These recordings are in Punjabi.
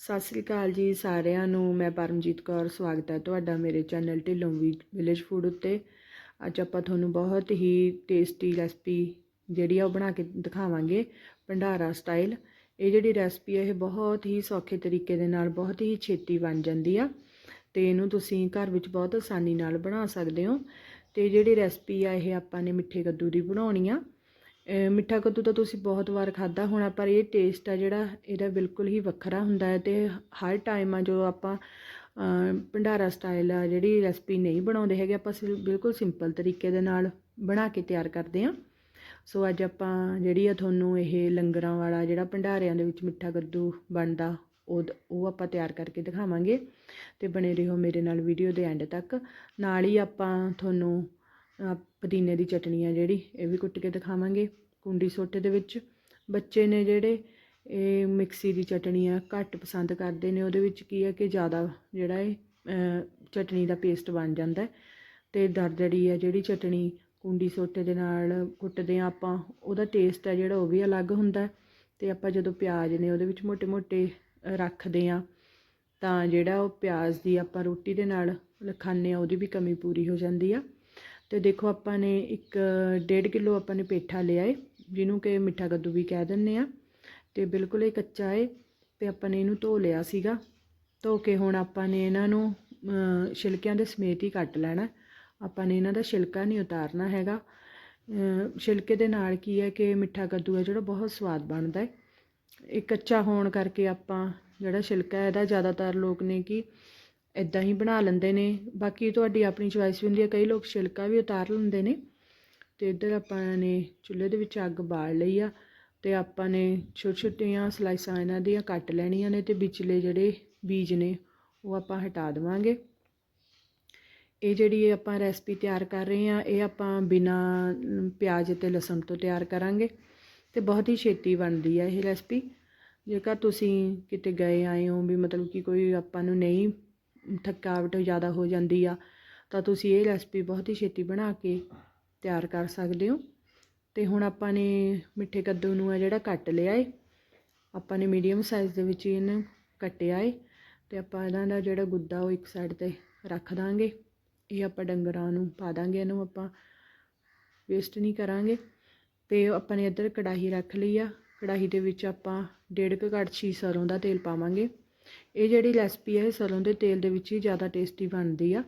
ਸਤਿ ਸ੍ਰੀ ਅਕਾਲ ਜੀ ਸਾਰਿਆਂ ਨੂੰ, ਮੈਂ ਪਰਮਜੀਤ ਕੌਰ, ਸਵਾਗਤ ਹੈ ਤੁਹਾਡਾ ਮੇਰੇ ਚੈਨਲ ਢਿੱਲੋਂ ਵਿਲੇਜ ਫੂਡ ਉੱਤੇ। ਅੱਜ ਆਪਾਂ ਤੁਹਾਨੂੰ ਬਹੁਤ ਹੀ ਟੇਸਟੀ ਰੈਸਪੀ ਜਿਹੜੀ ਆ ਉਹ ਬਣਾ ਕੇ ਦਿਖਾਵਾਂਗੇ, ਭੰਡਾਰਾ ਸਟਾਈਲ ਇਹ ਜਿਹੜੀ ਰੈਸਪੀ ਹੈ ਇਹ ਬਹੁਤ ਹੀ ਸੌਖੇ ਤਰੀਕੇ ਦੇ ਨਾਲ, ਬਹੁਤ ਹੀ ਛੇਤੀ ਬਣ ਜਾਂਦੀ ਆ ਤੇ ਇਹਨੂੰ ਤੁਸੀਂ ਘਰ ਵਿੱਚ ਬਹੁਤ ਆਸਾਨੀ ਨਾਲ ਬਣਾ ਸਕਦੇ ਹੋ। ਤੇ ਜਿਹੜੀ ਰੈਸਪੀ ਆ, ਇਹ ਆਪਾਂ ਨੇ ਮਿੱਠੇ ਕੱਦੂ ਦੀ ਬਣਾਉਣੀ ਆ। ਮਿੱਠਾ ਕੱਦੂ ਤਾਂ ਤੁਸੀਂ ਬਹੁਤ ਵਾਰ ਖਾਦਾ ਹੋਣਾ, ਪਰ ਇਹ ਟੇਸਟ ਆ ਜਿਹੜਾ ਇਹਦਾ ਬਿਲਕੁਲ ਹੀ ਵੱਖਰਾ ਹੁੰਦਾ ਹੈ ਤੇ ਹਰ ਟਾਈਮ ਆ ਜੋ ਆਪਾਂ ਭੰਡਾਰਾ ਸਟਾਈਲ ਆ ਜਿਹੜੀ ਰੈਸਪੀ ਨਹੀਂ ਬਣਾਉਂਦੇ ਹੈਗੇ, ਆਪਾਂ ਸਿਰ- ਬਿਲਕੁਲ ਸਿੰਪਲ ਤਰੀਕੇ ਦੇ ਨਾਲ ਬਣਾ ਕੇ ਤਿਆਰ ਕਰਦੇ ਹਾਂ। ਸੋ ਅੱਜ ਆਪਾਂ ਜਿਹੜੀ ਆ ਤੁਹਾਨੂੰ ਇਹ ਲੰਗਰਾਂ ਵਾਲਾ ਜਿਹੜਾ ਭੰਡਾਰਿਆਂ ਦੇ ਵਿੱਚ ਮਿੱਠਾ ਕੱਦੂ ਬਣਦਾ, ਉਹ ਉਹ ਆਪਾਂ ਤਿਆਰ ਕਰਕੇ ਦਿਖਾਵਾਂਗੇ ਤੇ ਬਣੇ ਰਹੋ ਮੇਰੇ ਨਾਲ ਵੀਡੀਓ ਦੇ ਐਂਡ ਤੱਕ। ਨਾਲ ਹੀ ਆਪਾਂ ਤੁਹਾਨੂੰ ਪੁਦੀਨੇ ਦੀ ਚਟਨੀ ਆ ਜਿਹੜੀ, ਇਹ ਵੀ ਕੁੱਟ ਕੇ ਦਿਖਾਵਾਂਗੇ ਕੁੰਡੀ ਸੋਟੇ ਦੇ ਵਿੱਚ। ਬੱਚੇ ਨੇ ਜਿਹੜੇ ਇਹ ਮਿਕਸੀ ਦੀ ਚਟਣੀ ਆ, ਘੱਟ ਪਸੰਦ ਕਰਦੇ ਨੇ, ਉਹਦੇ ਵਿੱਚ ਕੀ ਆ ਕਿ ਜ਼ਿਆਦਾ ਜਿਹੜਾ ਇਹ ਚਟਨੀ ਦਾ ਪੇਸਟ ਬਣ ਜਾਂਦਾ ਤੇ ਦਰਦੜੀ ਆ, ਜਿਹੜੀ ਚਟਣੀ ਕੁੰਡੀ ਸੋਟੇ ਦੇ ਨਾਲ ਕੁੱਟਦੇ ਆ ਆਪਾਂ, ਉਹਦਾ ਟੇਸਟ ਹੈ ਜਿਹੜਾ, ਉਹ ਵੀ ਅਲੱਗ ਹੁੰਦਾ ਤੇ ਆਪਾਂ ਜਦੋਂ ਪਿਆਜ਼ ਨੇ ਉਹਦੇ ਵਿੱਚ ਮੋٹے-ਮੋٹے ਰੱਖਦੇ ਆ, ਤਾਂ ਜਿਹੜਾ ਉਹ ਪਿਆਜ਼ ਦੀ ਆਪਾਂ ਰੋਟੀ ਦੇ ਨਾਲ ਖਾਂਦੇ ਆ, ਉਹਦੀ ਵੀ ਕਮੀ ਪੂਰੀ ਹੋ ਜਾਂਦੀ ਆ। ਤੇ ਦੇਖੋ ਆਪਾਂ ਨੇ ਇੱਕ ਡੇਢ ਕਿਲੋ ਆਪਾਂ ਨੇ ਪੇਠਾ ਲਿਆ ਏ, ਜਿਹਨੂੰ ਕਿ ਮਿੱਠਾ ਕੱਦੂ ਵੀ ਕਹਿ ਦਿੰਦੇ ਆ। ਤੇ ਬਿਲਕੁਲ ਇਹ ਕੱਚਾ ਏ ਤੇ ਆਪਾਂ ਨੇ ਇਹਨੂੰ ਧੋ ਲਿਆ ਸੀਗਾ। ਧੋ ਕੇ ਹੁਣ ਆਪਾਂ ਨੇ ਇਹਨਾਂ ਨੂੰ ਛਿਲਕਿਆਂ ਦੇ ਸਮੇਤ ਹੀ ਕੱਟ ਲੈਣਾ। ਆਪਾਂ ਨੇ ਇਹਨਾਂ ਦਾ ਛਿਲਕਾ ਨਹੀਂ ਉਤਾਰਨਾ ਹੈਗਾ। ਛਿਲਕੇ ਦੇ ਨਾਲ ਕੀ ਹੈ ਕਿ ਮਿੱਠਾ ਕੱਦੂ ਹੈ ਜਿਹੜਾ ਬਹੁਤ ਸਵਾਦ ਬਣਦਾ ਹੈ ਇਹ ਕੱਚਾ ਹੋਣ ਕਰਕੇ ਆਪਾਂ ਜਿਹੜਾ ਛਿਲਕਾ ਇਹਦਾ ਜ਼ਿਆਦਾਤਰ ਲੋਕ ਨੇ ਕਿ ਇੱਦਾਂ ਹੀ ਬਣਾ ਲੈਂਦੇ ਨੇ। ਬਾਕੀ ਤੁਹਾਡੀ ਆਪਣੀ ਚੁਆਇਸ ਹੁੰਦੀ ਹੈ ਕਈ ਲੋਕ ਛਿਲਕਾ ਵੀ ਉਤਾਰ ਲੈਂਦੇ ਨੇ। ਤੇ ਇੱਧਰ ਆਪਾਂ ਨੇ ਚੁੱਲ੍ਹੇ ਦੇ ਵਿੱਚ ਅੱਗ ਬਾਲ ਲਈ ਆ ਤੇ ਆਪਾਂ ਨੇ ਛੋਟੇ ਛੋਟੀਆਂ ਸਲਾਈਸਾਂ ਇਹਨਾਂ ਦੀਆਂ ਕੱਟ ਲੈਣੀਆਂ ਨੇ ਤੇ ਵਿਚਲੇ ਜਿਹੜੇ ਬੀਜ ਨੇ ਉਹ ਆਪਾਂ ਹਟਾ ਦੇਵਾਂਗੇ। ਇਹ ਜਿਹੜੀ ਆਪਾਂ ਰੈਸਪੀ ਤਿਆਰ ਕਰ ਰਹੇ ਹਾਂ, ਇਹ ਆਪਾਂ ਬਿਨਾ ਪਿਆਜ਼ ਤੇ ਲਸਣ ਤੋਂ ਤਿਆਰ ਕਰਾਂਗੇ ਤੇ ਬਹੁਤ ਹੀ ਛੇਤੀ ਬਣਦੀ ਆ ਇਹ ਰੈਸਪੀ ਜੇਕਰ ਤੁਸੀਂ ਕਿਤੇ ਗਏ ਆਏ ਹੋ ਵੀ ਮਤਲਬ ਕਿ ਕੋਈ ਆਪਾਂ ਨੂੰ ਨਹੀਂ ਥਕਾਵਟ ਜ਼ਿਆਦਾ ਹੋ ਜਾਂਦੀ ਆ, ਤਾਂ ਤੁਸੀਂ ਇਹ ਰੈਸਪੀ ਬਹੁਤ ਹੀ ਛੇਤੀ ਬਣਾ ਕੇ ਤਿਆਰ ਕਰ ਸਕਦੇ ਹੋ। ਤੇ ਹੁਣ ਆਪਾਂ ਨੇ ਮਿੱਠੇ ਕੱਦੂ ਨੂੰ ਆ ਜਿਹੜਾ ਕੱਟ ਲਿਆ ਏ, ਆਪਾਂ ਨੇ ਮੀਡੀਅਮ ਸਾਈਜ਼ ਦੇ ਵਿੱਚ ਇਹਨੂੰ ਕੱਟਿਆ ਏ, ਤੇ ਆਪਾਂ ਇਹਨਾਂ ਦਾ ਜਿਹੜਾ ਗੁੱਦਾ ਉਹ ਇੱਕ ਸਾਈਡ ਤੇ ਰੱਖ ਦਾਂਗੇ। ਇਹ ਆਪਾਂ ਡੰਗਰਾਂ ਨੂੰ ਪਾ ਦਾਂਗੇ, ਇਹਨੂੰ ਆਪਾਂ ਵੇਸਟ ਨਹੀਂ ਕਰਾਂਗੇ। ਤੇ ਆਪਾਂ ਨੇ ਇੱਧਰ ਕੜਾਹੀ ਰੱਖ ਲਈ ਆ, ਕੜਾਹੀ ਦੇ ਵਿੱਚ ਆਪਾਂ ਡੇਢ ਕੁ ਕੜਛੀ ਸਰੋਂ ਦਾ ਤੇਲ ਪਾਵਾਂਗੇ। ਇਹ ਜਿਹੜੀ ਰੈਸਪੀ ਹੈ, ਇਹ ਸਰੋਂ ਦੇ ਤੇਲ ਦੇ ਵਿੱਚ ਹੀ ਜ਼ਿਆਦਾ ਟੇਸਟੀ ਬਣਦੀ ਆ।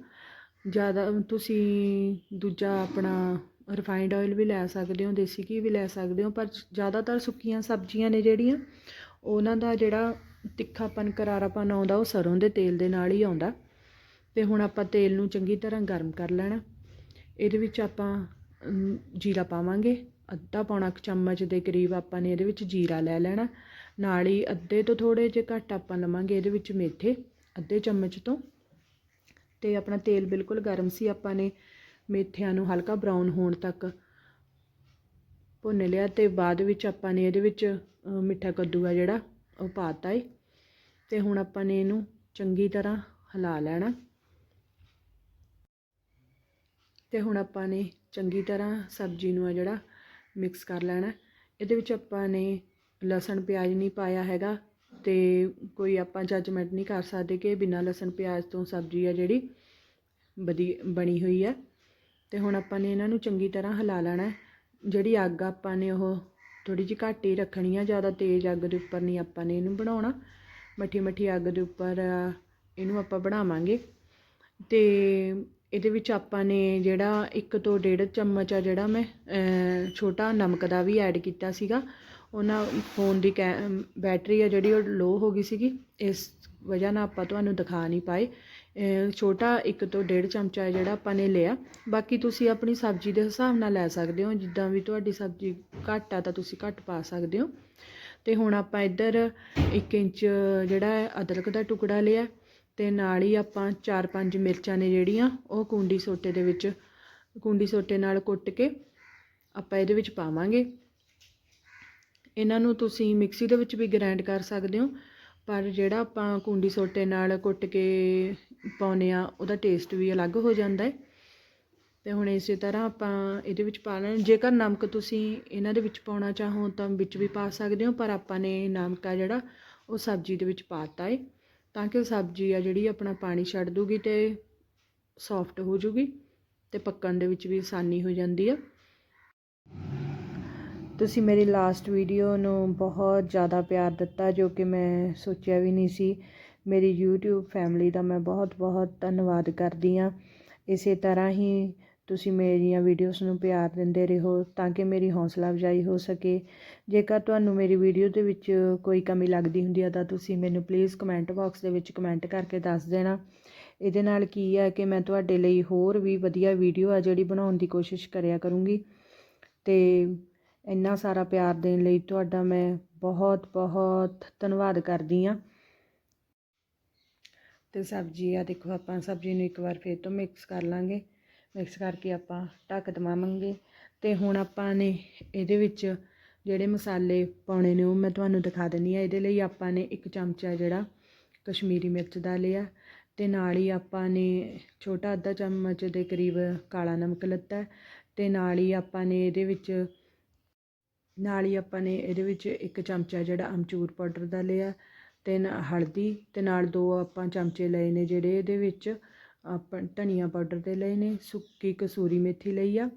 ਜ਼ਿਆਦਾ ਤੁਸੀਂ ਦੂਜਾ ਆਪਣਾ ਰਿਫਾਈਨਡ ਆਇਲ ਵੀ ਲੈ ਸਕਦੇ ਹੋ, ਦੇਸੀ ਘੀ ਵੀ ਲੈ ਸਕਦੇ ਹੋ, ਪਰ ਜ਼ਿਆਦਾਤਰ ਸੁੱਕੀਆਂ ਸਬਜ਼ੀਆਂ ਨੇ ਜਿਹੜੀਆਂ, ਉਹਨਾਂ ਦਾ ਜਿਹੜਾ ਤਿੱਖਾਪਨ, ਕਰਾਰਾਪਨ ਆਉਂਦਾ, ਉਹ ਸਰੋਂ ਦੇ ਤੇਲ ਦੇ ਨਾਲ ਹੀ ਆਉਂਦਾ। ਤੇ ਹੁਣ ਆਪਾਂ ਤੇਲ ਨੂੰ ਚੰਗੀ ਤਰ੍ਹਾਂ ਗਰਮ ਕਰ ਲੈਣਾ। ਇਹਦੇ ਵਿੱਚ ਆਪਾਂ ਜੀਰਾ ਪਾਵਾਂਗੇ। ਅੱਧਾ ਪੌਣਾ ਚਮਚ ਦੇ ਕਰੀਬ ਆਪਾਂ ਨੇ ਇਹਦੇ ਵਿੱਚ ਜੀਰਾ ਲੈ ਲੈਣਾ। ਨਾਲ ਹੀ ਅੱਧੇ ਤੋਂ ਥੋੜ੍ਹੇ ਜਿਹੇ ਘੱਟ ਆਪਾਂ ਲਵਾਂਗੇ ਇਹਦੇ ਵਿੱਚ ਮੇਥੇ, ਅੱਧੇ ਚਮਚ ਤੋਂ। ਅਤੇ ਆਪਣਾ ਤੇਲ ਬਿਲਕੁਲ ਗਰਮ ਸੀ, ਆਪਾਂ ਨੇ ਮੇਥਿਆਂ ਨੂੰ ਹਲਕਾ ਬਰਾਊਨ ਹੋਣ ਤੱਕ ਭੁੰਨ ਲਿਆ ਅਤੇ ਬਾਅਦ ਵਿੱਚ ਆਪਾਂ ਨੇ ਇਹਦੇ ਵਿੱਚ ਮਿੱਠਾ ਕੱਦੂ ਆ ਜਿਹੜਾ, ਉਹ ਪਾਤਾ ਏ। ਅਤੇ ਹੁਣ ਆਪਾਂ ਨੇ ਇਹਨੂੰ ਚੰਗੀ ਤਰ੍ਹਾਂ ਹਿਲਾ ਲੈਣਾ। ਅਤੇ ਹੁਣ ਆਪਾਂ ਨੇ ਚੰਗੀ ਤਰ੍ਹਾਂ ਸਬਜ਼ੀ ਨੂੰ ਆ ਜਿਹੜਾ ਮਿਕਸ ਕਰ ਲੈਣਾ। ਇਹਦੇ ਵਿੱਚ ਆਪਾਂ ਨੇ ਲਸਣ ਪਿਆਜ਼ ਨਹੀਂ ਪਾਇਆ ਹੈਗਾ ਤੇ ਕੋਈ ਆਪਾਂ ਜੱਜਮੈਂਟ ਨਹੀਂ ਕਰ ਸਕਦੇ ਕਿ ਬਿਨਾਂ ਲਸਣ ਪਿਆਜ਼ ਤੋਂ ਸਬਜ਼ੀ ਆ ਜਿਹੜੀ ਵਧੀ, ਬਣੀ ਹੋਈ ਹੈ ਤੇ ਹੁਣ ਆਪਾਂ ਨੇ ਇਹਨਾਂ ਨੂੰ ਚੰਗੀ ਤਰ੍ਹਾਂ ਹਿਲਾ ਲੈਣਾ ਜਿਹੜੀ ਅੱਗ ਆਪਾਂ ਨੇ ਉਹ ਥੋੜੀ ਜਿਹੀ ਘੱਟ ਹੀ ਰੱਖਣੀ ਆ, ਜ਼ਿਆਦਾ ਤੇਜ਼ ਅੱਗ ਦੇ ਉੱਪਰ ਨਹੀਂ ਆਪਾਂ ਨੇ ਇਹਨੂੰ ਬਣਾਉਣਾ। ਮੱਠੀ ਮੱਠੀ ਅੱਗ ਦੇ ਉੱਪਰ ਇਹਨੂੰ ਆਪਾਂ ਬਣਾਵਾਂਗੇ। ਤੇ ਇਹਦੇ ਵਿੱਚ ਆਪਾਂ ਨੇ ਜਿਹੜਾ ਇੱਕ ਤੋਂ ਡੇਢ ਚਮਚ ਆ ਜਿਹੜਾ ਮੈਂ ਛੋਟਾ ਨਮਕ ਦਾ ਵੀ ਐਡ ਕੀਤਾ ਸੀਗਾ ਉਹਨਾਂ ਫੋਨ ਦੀ ਕੈ ਬੈਟਰੀ ਆ ਜਿਹੜੀ ਉਹ ਲੋਅ ਹੋ ਗਈ ਸੀਗੀ, ਇਸ ਵਜ੍ਹਾ ਨਾਲ ਆਪਾਂ ਤੁਹਾਨੂੰ ਦਿਖਾ ਨਹੀਂ ਪਾਏ। ਛੋਟਾ ਇੱਕ ਤੋਂ ਡੇਢ ਚਮਚਾ ਹੈ ਜਿਹੜਾ ਆਪਾਂ ਨੇ ਲਿਆ। ਬਾਕੀ ਤੁਸੀਂ ਆਪਣੀ ਸਬਜ਼ੀ ਦੇ ਹਿਸਾਬ ਨਾਲ ਲੈ ਸਕਦੇ ਹੋ। ਜਿੱਦਾਂ ਵੀ ਤੁਹਾਡੀ ਸਬਜ਼ੀ ਘੱਟ ਆ ਤਾਂ ਤੁਸੀਂ ਘੱਟ ਪਾ ਸਕਦੇ ਹੋ। ਤੇ ਹੁਣ ਆਪਾਂ ਇੱਧਰ 1 ਇੰਚ ਜਿਹੜਾ ਹੈ ਅਦਰਕ ਦਾ ਟੁਕੜਾ ਲਿਆ। ਤੇ ਨਾਲ ਹੀ ਆਪਾਂ 4-5 ਮਿਰਚਾਂ ਨੇ ਜਿਹੜੀਆਂ, ਉਹ ਕੁੰਡੀ ਸੋਟੇ ਦੇ ਵਿੱਚ, ਕੁੰਡੀ ਸੋਟੇ ਨਾਲ ਕੁੱਟ ਕੇ ਆਪਾਂ ਇਹਦੇ ਵਿੱਚ ਪਾਵਾਂਗੇ। ਇਹਨਾਂ ਨੂੰ ਤੁਸੀਂ ਮਿਕਸੀ ਦੇ ਵਿੱਚ ਵੀ ਗ੍ਰਾਈਂਡ ਕਰ ਸਕਦੇ ਹੋ, ਪਰ ਜਿਹੜਾ ਆਪਾਂ ਕੁੰਡੀ ਸੋਟੇ ਨਾਲ ਕੁੱਟ ਕੇ ਪਾਉਂਦੇ ਆ ਉਹਦਾ ਟੇਸਟ ਵੀ ਅਲੱਗ ਹੋ ਜਾਂਦਾ ਹੈ। ਤੇ ਹੁਣ ਇਸੇ ਤਰ੍ਹਾਂ ਆਪਾਂ ਇਹਦੇ ਵਿੱਚ ਪਾ ਲੈਣਾ। ਜੇਕਰ ਨਮਕ ਤੁਸੀਂ ਇਹਨਾਂ ਦੇ ਵਿੱਚ ਪਾਉਣਾ ਚਾਹੋ ਤਾਂ ਵਿੱਚ ਵੀ ਪਾ ਸਕਦੇ ਹੋ, ਪਰ ਆਪਾਂ ਨੇ ਨਮਕ ਆ ਜਿਹੜਾ, ਉਹ ਸਬਜ਼ੀ ਦੇ ਵਿੱਚ ਪਾਤਾ ਏ ਤਾਂ ਕਿ ਉਹ ਸਬਜ਼ੀ ਆ ਜਿਹੜੀ ਆਪਣਾ ਪਾਣੀ ਛੱਡ ਦੂਗੀ ਤੇ ਸੌਫਟ ਹੋ ਜੂਗੀ ਤੇ ਪੱਕਣ ਦੇ ਵਿੱਚ ਵੀ ਆਸਾਨੀ ਹੋ ਜਾਂਦੀ ਆ। ਤੁਸੀਂ ਮੇਰੀ ਲਾਸਟ ਵੀਡੀਓ ਨੂੰ ਬਹੁਤ ਜ਼ਿਆਦਾ ਪਿਆਰ ਦਿੱਤਾ, ਜੋ ਕਿ ਮੈਂ ਸੋਚਿਆ ਵੀ ਨਹੀਂ ਸੀ। ਮੇਰੀ YouTube ਫੈਮਿਲੀ ਦਾ ਮੈਂ ਬਹੁਤ ਬਹੁਤ ਧੰਨਵਾਦ ਕਰਦੀ ਹਾਂ। ਇਸੇ ਤਰ੍ਹਾਂ ਹੀ ਤੁਸੀਂ ਮੇਰੀਆਂ ਵੀਡੀਓਜ਼ ਨੂੰ ਪਿਆਰ ਦਿੰਦੇ ਰਹੋ ਤਾਂ ਕਿ ਮੇਰੀ ਹੌਸਲਾ ਅਫਜ਼ਾਈ ਹੋ ਸਕੇ। ਜੇਕਰ ਤੁਹਾਨੂੰ ਮੇਰੀ ਵੀਡੀਓ ਦੇ ਵਿੱਚ ਕੋਈ ਕਮੀ ਲੱਗਦੀ ਹੁੰਦੀ ਹੈ ਤਾਂ ਤੁਸੀਂ ਮੈਨੂੰ ਪਲੀਜ਼ ਕਮੈਂਟ ਬਾਕਸ ਦੇ ਵਿੱਚ ਕਮੈਂਟ ਕਰਕੇ ਦੱਸ ਦੇਣਾ। ਇਹਦੇ ਨਾਲ ਕੀ ਹੈ ਕਿ ਮੈਂ ਤੁਹਾਡੇ ਲਈ ਹੋਰ ਵੀ ਵਧੀਆ ਵੀਡੀਓ ਆ ਜਿਹੜੀ ਬਣਾਉਣ ਦੀ ਕੋਸ਼ਿਸ਼ ਕਰਿਆ ਕਰੂੰਗੀ। ਤੇ ਇੰਨਾ ਸਾਰਾ ਪਿਆਰ ਦੇਣ ਲਈ ਤੁਹਾਡਾ ਮੈਂ ਬਹੁਤ ਬਹੁਤ ਧੰਨਵਾਦ ਕਰਦੀ ਹਾਂ। ਤੇ ਸਬਜ਼ੀ ਆ ਦੇਖੋ ਆਪਾਂ ਸਬਜ਼ੀ ਨੂੰ ਇੱਕ ਵਾਰ ਫੇਰ ਤੋਂ ਮਿਕਸ ਕਰ ਲਾਂਗੇ। ਮਿਕਸ ਕਰਕੇ ਆਪਾਂ ਢੱਕ ਦਵਾਵਾਂਗੇ। ਤੇ ਹੁਣ ਆਪਾਂ ਨੇ ਇਹਦੇ ਵਿੱਚ ਜਿਹੜੇ ਮਸਾਲੇ ਪਾਉਣੇ ਨੇ ਉਹ ਮੈਂ ਤੁਹਾਨੂੰ ਦਿਖਾ ਦਿੰਦੀ ਆ ਇਹਦੇ ਲਈ ਆਪਾਂ ਨੇ ਇੱਕ ਚਮਚਾ ਜਿਹੜਾ ਕਸ਼ਮੀਰੀ ਮਿਰਚ ਦਾ ਲਿਆ। ਤੇ ਨਾਲ ਹੀ ਆਪਾਂ ਨੇ ਛੋਟਾ ਅੱਧਾ ਚਮਚ ਦੇ ਕਰੀਬ ਕਾਲਾ ਨਮਕ ਲੱਤਾ। ਤੇ ਨਾਲ ਹੀ ਆਪਾਂ ਨੇ ਇਹਦੇ ਵਿੱਚ ਨਾਲ ਹੀ ਆਪਾਂ ਨੇ ਇਹਦੇ ਵਿੱਚ ਇੱਕ ਚਮਚਾ ਜਿਹੜਾ ਅਮਚੂਰ ਪਾਊਡਰ ਦਾ ਲਿਆ ਤੇ ਹਲਦੀ ਤੇ ਨਾਲ ਦੋ ਆਪਾਂ ਚਮਚੇ ਲਏ ਨੇ ਜਿਹੜੇ ਇਹਦੇ ਵਿੱਚ ਆਪਾਂ ਧਨੀਆ ਪਾਊਡਰ ਦੇ ਲਏ ਨੇ, ਸੁੱਕੀ ਕਸੂਰੀ ਮੇਥੀ ਲਈ ਆ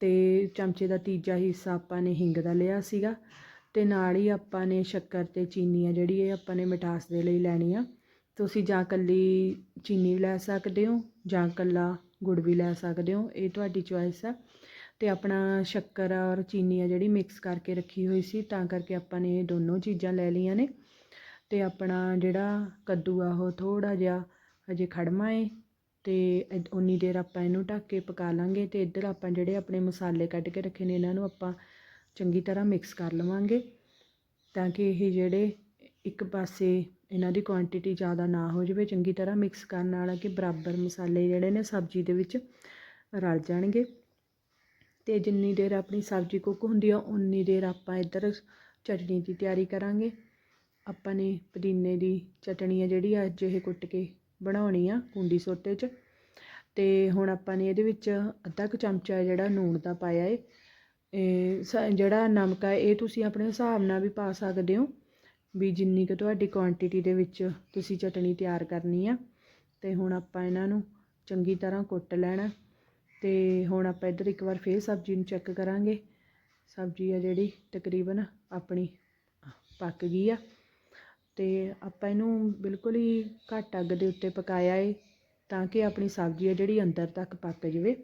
ਤੇ ਚਮਚੇ ਦਾ ਤੀਜਾ ਹਿੱਸਾ ਆਪਾਂ ਨੇ ਹਿੰਗ ਦਾ ਲਿਆ ਸੀਗਾ ਤੇ ਨਾਲ ਹੀ ਆਪਾਂ ਨੇ ਸ਼ੱਕਰ ਤੇ ਚੀਨੀ ਆ ਜਿਹੜੀ ਇਹ ਆਪਾਂ ਨੇ ਮਿਠਾਸ ਦੇ ਲਈ ਲੈਣੀ ਆ। ਤੁਸੀਂ ਜਾਂ ਕੱਲੀ ਚੀਨੀ ਲੈ ਸਕਦੇ ਹੋ ਜਾਂ ਕੱਲਾ ਗੁੜ ਵੀ ਲੈ ਸਕਦੇ ਹੋ, ਇਹ ਤੁਹਾਡੀ ਚੁਆਇਸ ਆ। ਤੇ ਆਪਣਾ ਸ਼ੱਕਰ ਔਰ ਚੀਨੀ ਆ ਜਿਹੜੀ ਮਿਕਸ ਕਰਕੇ ਰੱਖੀ ਹੋਈ ਸੀ, ਤਾਂ ਕਰਕੇ ਆਪਾਂ ਨੇ ਇਹ ਦੋਨੋਂ ਚੀਜ਼ਾਂ ਲੈ ਲਈਆਂ ਨੇ। ਤੇ ਆਪਣਾ ਜਿਹੜਾ ਕੱਦੂ ਆ, ਉਹ ਥੋੜਾ ਜਿਹਾ ਹਜੇ ਖੜਮਾ ਏ ਤੇ ਉਨੀ ਦੇਰ ਆਪਾਂ ਇਹਨੂੰ ਢੱਕ ਕੇ ਪਕਾ ਲਾਂਗੇ ਤੇ ਇੱਧਰ ਆਪਾਂ ਜਿਹੜੇ ਆਪਣੇ ਮਸਾਲੇ ਕੱਢ ਕੇ ਰੱਖੇ ਨੇ, ਇਹਨਾਂ ਨੂੰ ਆਪਾਂ ਚੰਗੀ ਤਰ੍ਹਾਂ ਮਿਕਸ ਕਰ ਲਵਾਂਗੇ ਤਾਂ ਕਿ ਇਹ ਜਿਹੜੇ ਇੱਕ ਪਾਸੇ ਇਹਨਾਂ ਦੀ ਕੁਆਂਟੀਟੀ ਜ਼ਿਆਦਾ ਨਾ ਹੋ ਜਾਵੇ, ਚੰਗੀ ਤਰ੍ਹਾਂ ਮਿਕਸ ਕਰਨ ਨਾਲ ਕਿ ਬਰਾਬਰ ਮਸਾਲੇ ਜਿਹੜੇ ਨੇ ਸਬਜ਼ੀ ਦੇ ਵਿੱਚ ਰਲ ਜਾਣਗੇ। ਅਤੇ ਜਿੰਨੀ ਦੇਰ ਆਪਣੀ ਸਬਜ਼ੀ ਕੁੱਕ ਹੁੰਦੀ ਆ ਉਨੀ ਦੇਰ ਆਪਾਂ ਇੱਧਰ ਚਟਨੀ ਦੀ ਤਿਆਰੀ ਕਰਾਂਗੇ। ਆਪਾਂ ਨੇ ਪੁਦੀਨੇ ਦੀ ਚਟਣੀ ਆ ਜਿਹੜੀ ਅੱਜ ਇਹ ਕੁੱਟ ਕੇ ਬਣਾਉਣੀ ਆ ਕੁੰਡੀ ਸੋਟੇ 'ਚ। ਅਤੇ ਹੁਣ ਆਪਾਂ ਨੇ ਇਹਦੇ ਵਿੱਚ ਅੱਧਾ ਕੁ ਚਮਚਾ ਜਿਹੜਾ ਨੂਣ ਦਾ ਪਾਇਆ ਏ। ਇਹ ਜਿਹੜਾ ਨਮਕ ਹੈ ਇਹ ਤੁਸੀਂ ਆਪਣੇ ਹਿਸਾਬ ਨਾਲ ਵੀ ਪਾ ਸਕਦੇ ਹੋ ਵੀ ਜਿੰਨੀ ਕੁ ਤੁਹਾਡੀ ਕੁਆਂਟੀਟੀ ਦੇ ਵਿੱਚ ਤੁਸੀਂ ਚਟਣੀ ਤਿਆਰ ਕਰਨੀ ਆ। ਅਤੇ ਹੁਣ ਆਪਾਂ ਇਹਨਾਂ ਨੂੰ ਚੰਗੀ ਤਰ੍ਹਾਂ ਕੁੱਟ ਲੈਣਾ। ਤੇ ਹੁਣ ਆਪਾਂ ਇੱਧਰ ਇੱਕ ਵਾਰ ਫੇਰ ਸਬਜ਼ੀ ਨੂੰ ਚੈੱਕ ਕਰਾਂਗੇ। ਸਬਜ਼ੀ ਆ ਜਿਹੜੀ ਤਕਰੀਬਨ ਆਪਣੀ ਪੱਕ ਗਈ ਆ। ਤੇ ਆਪਾਂ ਇਹਨੂੰ ਬਿਲਕੁਲ ਹੀ ਘੱਟ ਅੱਗ ਦੇ ਉੱਤੇ ਪਕਾਇਆ ਏ, ਤਾਂ ਕਿ ਆਪਣੀ ਸਬਜ਼ੀ ਆ ਜਿਹੜੀ ਅੰਦਰ ਤੱਕ ਪੱਕ ਜਾਵੇ।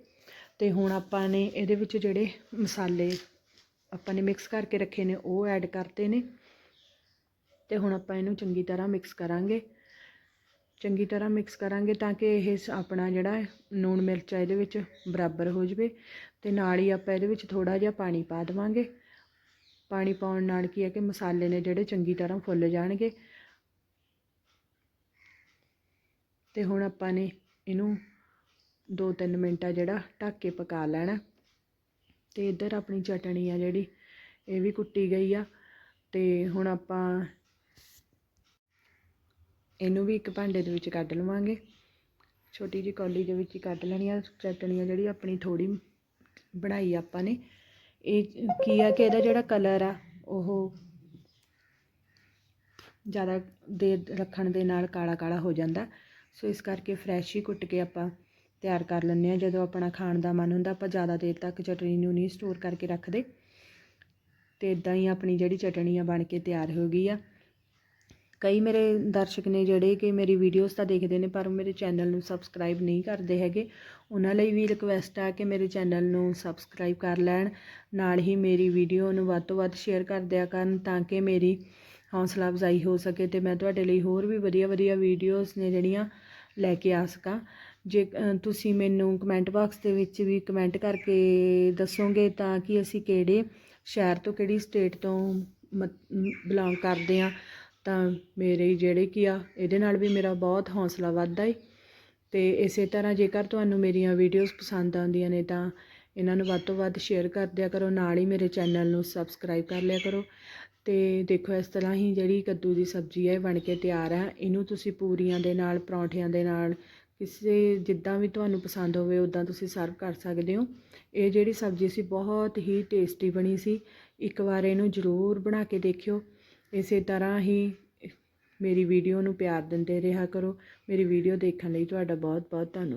ਤੇ ਹੁਣ ਆਪਾਂ ਨੇ ਇਹਦੇ ਵਿੱਚ ਜਿਹੜੇ ਮਸਾਲੇ ਆਪਾਂ ਨੇ ਮਿਕਸ ਕਰਕੇ ਰੱਖੇ ਨੇ, ਉਹ ਐਡ ਕਰਤੇ ਨੇ। ਤੇ ਹੁਣ ਆਪਾਂ ਇਹਨੂੰ ਚੰਗੀ ਤਰ੍ਹਾਂ ਮਿਕਸ ਕਰਾਂਗੇ। ਚੰਗੀ ਤਰ੍ਹਾਂ ਮਿਕਸ ਕਰਾਂਗੇ ਤਾਂ ਕਿ ਇਹ ਸ- ਆਪਣਾ ਜਿਹੜਾ ਨੂਣ ਮਿਰਚ ਆ ਇਹਦੇ ਵਿੱਚ ਬਰਾਬਰ ਹੋ ਜਾਵੇ ਤੇ ਨਾਲ ਹੀ ਆਪਾਂ ਇਹਦੇ ਵਿੱਚ ਥੋੜਾ ਜਿਹਾ ਪਾਣੀ ਪਾ ਦੇਵਾਂਗੇ। ਪਾਣੀ ਪਾਉਣ ਨਾਲ ਕੀ ਹੈ ਕਿ ਮਸਾਲੇ ਨੇ ਜਿਹੜੇ ਚੰਗੀ ਤਰ੍ਹਾਂ ਫੁੱਲ ਜਾਣਗੇ। ਤੇ ਹੁਣ ਆਪਾਂ ਨੇ ਇਹਨੂੰ 2-3 ਮਿੰਟ ਆ ਜਿਹੜਾ ਢੱਕ ਕੇ ਪਕਾ ਲੈਣਾ। ਤੇ ਇੱਧਰ ਆਪਣੀ ਚਟਣੀ ਆ ਜਿਹੜੀ, ਇਹ ਵੀ ਕੁੱਟੀ ਗਈ ਆ। ਤੇ ਹੁਣ ਆਪਾਂ ਇਹਨੂੰ ਵੀ ਇੱਕ ਭਾਂਡੇ ਦੇ ਵਿੱਚ ਕੱਢ ਲਵਾਂਗੇ। ਛੋਟੀ ਜਿਹੀ ਕੌਲੀ ਦੇ ਵਿੱਚ ਹੀ ਕੱਢ ਲੈਣੀ ਆ। ਚਟਣੀ ਆ ਜਿਹੜੀ ਆਪਣੀ ਥੋੜੀ ਬਣਾਈ ਆਪਾਂ ਨੇ। ਇਹ ਕੀ ਆ ਕਿ ਇਹਦਾ ਜਿਹੜਾ ਕਲਰ ਆ, ਉਹ ਜ਼ਿਆਦਾ ਦੇਰ ਰੱਖਣ ਦੇ ਨਾਲ ਕਾਲਾ ਕਾਲਾ ਹੋ ਜਾਂਦਾ। ਸੋ ਇਸ ਕਰਕੇ ਫਰੈਸ਼ ਹੀ ਕੁੱਟ ਕੇ ਆਪਾਂ ਤਿਆਰ ਕਰ ਲੈਂਦੇ ਆ। ਜਦੋਂ ਆਪਣਾ ਖਾਣ ਦਾ ਮਨ ਹੁੰਦਾ, ਆਪਾਂ ਜ਼ਿਆਦਾ ਦੇਰ ਤੱਕ ਚਟਣੀ ਨੂੰ ਨਹੀਂ ਸਟੋਰ ਕਰਕੇ ਰੱਖਦੇ। ਤੇ ਇਦਾਂ ਹੀ ਆਪਣੀ ਜਿਹੜੀ ਚਟਣੀ ਆ ਬਣ ਕੇ ਤਿਆਰ ਹੋ ਗਈ ਆ। ਕਈ ਮੇਰੇ ਦਰਸ਼ਕ ਨੇ ਜਿਹੜੇ ਕਿ ਮੇਰੀ ਵੀਡੀਓਜ਼ ਤਾਂ ਦੇਖਦੇ ਨੇ, ਪਰ ਮੇਰੇ ਚੈਨਲ ਨੂੰ ਸਬਸਕ੍ਰਾਈਬ ਨਹੀਂ ਕਰਦੇ ਹੈਗੇ। ਉਹਨਾਂ ਲਈ ਵੀ ਰਿਕਵੈਸਟ ਆ ਕਿ ਮੇਰੇ ਚੈਨਲ ਨੂੰ ਸਬਸਕ੍ਰਾਈਬ ਕਰ ਲੈਣ। ਨਾਲ ਹੀ ਮੇਰੀ ਵੀਡੀਓ ਨੂੰ ਵੱਧ ਤੋਂ ਵੱਧ ਸ਼ੇਅਰ ਕਰ ਦਿਆ ਕਰਨ ਤਾਂ ਕਿ ਮੇਰੀ ਹੌਸਲਾ ਅਫਜ਼ਾਈ ਹੋ ਸਕੇ ਤੇ ਮੈਂ ਤੁਹਾਡੇ ਲਈ ਹੋਰ ਵੀ ਵਧੀਆ ਵਧੀਆ ਵੀਡੀਓਜ਼ ਨੇ ਜਿਹੜੀਆਂ ਲੈ ਕੇ ਆ ਸਕਾਂ। ਜੇ ਤੁਸੀਂ ਮੈਨੂੰ ਕਮੈਂਟ ਬਾਕਸ ਦੇ ਵਿੱਚ ਵੀ ਕਮੈਂਟ ਕਰਕੇ ਦੱਸੋਗੇ ਤਾਂ ਕਿ ਅਸੀਂ ਕਿਹੜੇ ਸ਼ਹਿਰ ਤੋਂ ਕਿਹੜੀ ਸਟੇਟ ਤੋਂ ਬਿਲੋਂਗ ਕਰਦੇ ਆ ਤਾਂ ਮੇਰੇ ਜਿਹੜੇ ਕੀ ਆ, ਇਹਦੇ ਨਾਲ ਵੀ ਮੇਰਾ ਬਹੁਤ ਹੌਸਲਾ ਵੱਧਦਾ ਏ। ਅਤੇ ਇਸੇ ਤਰ੍ਹਾਂ ਜੇਕਰ ਤੁਹਾਨੂੰ ਮੇਰੀਆਂ ਵੀਡੀਓਜ਼ ਪਸੰਦ ਆਉਂਦੀਆਂ ਨੇ ਤਾਂ ਇਹਨਾਂ ਨੂੰ ਵੱਧ ਤੋਂ ਵੱਧ ਸ਼ੇਅਰ ਕਰ ਦਿਆ ਕਰੋ, ਨਾਲ ਹੀ ਮੇਰੇ ਚੈਨਲ ਨੂੰ ਸਬਸਕ੍ਰਾਈਬ ਕਰ ਲਿਆ ਕਰੋ। ਅਤੇ ਦੇਖੋ, ਇਸ ਤਰ੍ਹਾਂ ਹੀ ਜਿਹੜੀ ਕੱਦੂ ਦੀ ਸਬਜ਼ੀ ਹੈ ਇਹ ਬਣ ਕੇ ਤਿਆਰ ਹੈ ਇਹਨੂੰ ਤੁਸੀਂ ਪੂਰੀਆਂ ਦੇ ਨਾਲ, ਪਰੌਂਠਿਆਂ ਦੇ ਨਾਲ, ਕਿਸੇ ਜਿੱਦਾਂ ਵੀ ਤੁਹਾਨੂੰ ਪਸੰਦ ਹੋਵੇ ਉਦਾਂ ਤੁਸੀਂ ਸਰਵ ਕਰ ਸਕਦੇ ਹੋ। ਇਹ ਜਿਹੜੀ ਸਬਜ਼ੀ ਸੀ, ਬਹੁਤ ਹੀ ਟੇਸਟੀ ਬਣੀ ਸੀ। ਇੱਕ ਵਾਰ ਇਹਨੂੰ ਜ਼ਰੂਰ ਬਣਾ ਕੇ ਦੇਖਿਓ। ਇਸੇ ਤਰ੍ਹਾਂ ਹੀ ਮੇਰੀ ਵੀਡੀਓ ਨੂੰ ਪਿਆਰ ਦਿੰਦੇ ਰਿਹਾ ਕਰੋ। ਮੇਰੀ ਵੀਡੀਓ ਦੇਖਣ ਲਈ ਤੁਹਾਡਾ ਬਹੁਤ ਬਹੁਤ ਧੰਨਵਾਦ।